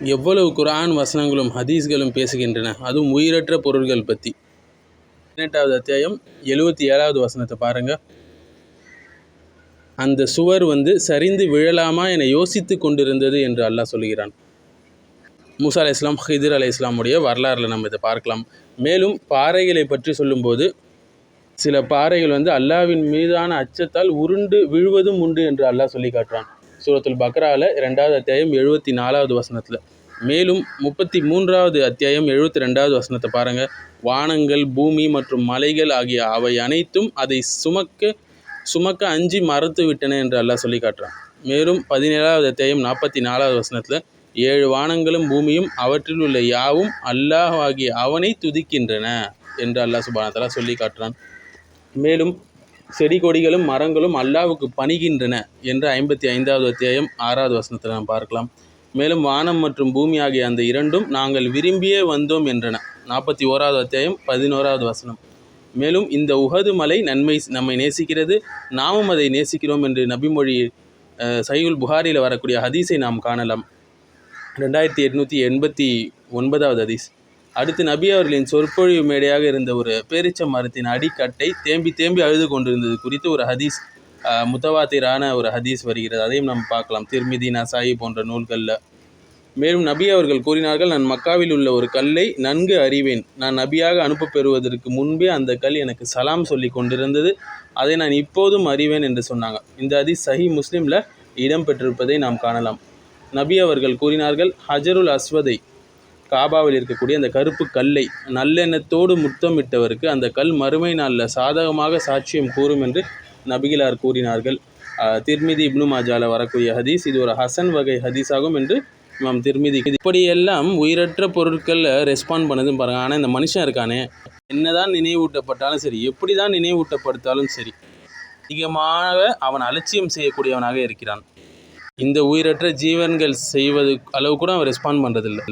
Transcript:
எவ்வளவு குரான் வசனங்களும் ஹதீஸ்களும் பேசுகின்றன அதுவும் உயிரற்ற பொருள்கள் பற்றி பதினெட்டாவது அத்தியாயம் எழுபத்தி ஏழாவது வசனத்தை பாருங்க. அந்த சுவர் வந்து சரிந்து விழலாமா என யோசித்து கொண்டிருந்தது என்று அல்லாஹ் சொல்கிறான் மூசா அலை இஸ்லாம் ஹிதிர் அலை இஸ்லாமுடைய வரலாறில் நம்ம இதை பார்க்கலாம். மேலும் பாறைகளை பற்றி சொல்லும்போது சில பாறைகள் வந்து அல்லாவின் மீதான அச்சத்தால் உருண்டு விழுவதும் உண்டு என்று அல்லாஹ் சொல்லி காட்டுறான். சூரத்துல் பக்ராவில் ரெண்டாவது அத்தியாயம் எழுபத்தி நாலாவது வசனத்தில். மேலும் முப்பத்தி மூன்றாவது அத்தியாயம் எழுபத்தி ரெண்டாவது வசனத்தை பாருங்கள் வானங்கள் பூமி மற்றும் மலைகள் ஆகிய அவை அனைத்தும் அதை சுமக்க சுமக்க அஞ்சி மறத்து விட்டன என்று அல்லாஹ் சொல்லி காட்டுறான். மேலும் பதினேழாவது அத்தியாயம் நாற்பத்தி நாலாவது வசனத்தில் ஏழு வானங்களும் பூமியும் அவற்றில் உள்ள யாவும் அல்லாஹ் ஆகிய அவனை துதிக்கின்றன என்று அல்லாஹ் சுபானத்தலா சொல்லி காட்டுறான். மேலும் செடி கொடிகளும் மரங்களும் அல்லாவுக்கு பணிகின்றன என்று ஐம்பத்தி ஐந்தாவது அத்தியாயம் ஆறாவது வசனத்தில் நாம் பார்க்கலாம். மேலும் வானம் மற்றும் பூமி ஆகிய அந்த இரண்டும் நாங்கள் விரும்பியே வந்தோம் என்றன. நாற்பத்தி ஓராவது அத்தியாயம் பதினோராவது வசனம். மேலும் இந்த உகது மலை நன்மை நம்மை நேசிக்கிறது நாமும் அதை நேசிக்கிறோம் என்று நபிமொழி சையுல் புகாரியில் வரக்கூடிய ஹதீஸை நாம் காணலாம். ரெண்டாயிரத்தி எட்நூற்றி எண்பத்தி ஒன்பதாவது ஹதீஸ். அடுத்து நபி அவர்களின் சொற்பொழிவு மேடையாக இருந்த ஒரு பேரிச்ச மரத்தின் அடிக்கட்டை தேம்பி தேம்பி அழுது கொண்டிருந்தது குறித்து ஒரு ஹதீஸ் முத்தவாத்திரான ஒரு ஹதீஸ் வருகிறது. அதையும் நாம் பார்க்கலாம். திருமிதி நசாயி போன்ற நூல்களில். மேலும் நபி அவர்கள் கூறினார்கள் நான் மக்காவில் உள்ள ஒரு கல்லை நன்கு அறிவேன். நான் நபியாக அனுப்ப பெறுவதற்கு முன்பே அந்த கல் எனக்கு சலாம் சொல்லி கொண்டிருந்தது. அதை நான் இப்போதும் அறிவேன் என்று சொன்னாங்க. இந்த ஹதீஸ் சஹி முஸ்லீமில் இடம்பெற்றிருப்பதை நாம் காணலாம். நபி அவர்கள் கூறினார்கள் ஹஜருல் அஸ்வதை காபாவில் இருக்கக்கூடிய அந்த கருப்பு கல்லை நல்லெண்ணத்தோடு முத்தமிட்டவருக்கு அந்த கல் மறுமை நாளில் சாதகமாக சாட்சியம் கூறும் என்று நபிகிலார் கூறினார்கள். திருமிதி இப்னு மாஜால வரக்கூடிய ஹதீஸ் இது ஒரு ஹசன் வகை ஹதீஸாகும் என்று நாம் திருமிதி இப்படியெல்லாம் உயிரற்ற பொருட்களில் ரெஸ்பாண்ட் பண்ணதும் பாருங்கள் ஆனால் இந்த மனுஷன் இருக்கானே. என்னதான் நினைவூட்டப்பட்டாலும் சரி எப்படி தான் நினைவூட்டப்படுத்தாலும் சரி அதிகமாக அவன் அலட்சியம் செய்யக்கூடியவனாக இருக்கிறான். இந்த உயிரற்ற ஜீவன்கள் செய்வது அளவு கூட அவன் ரெஸ்பாண்ட் பண்ணுறதில்லை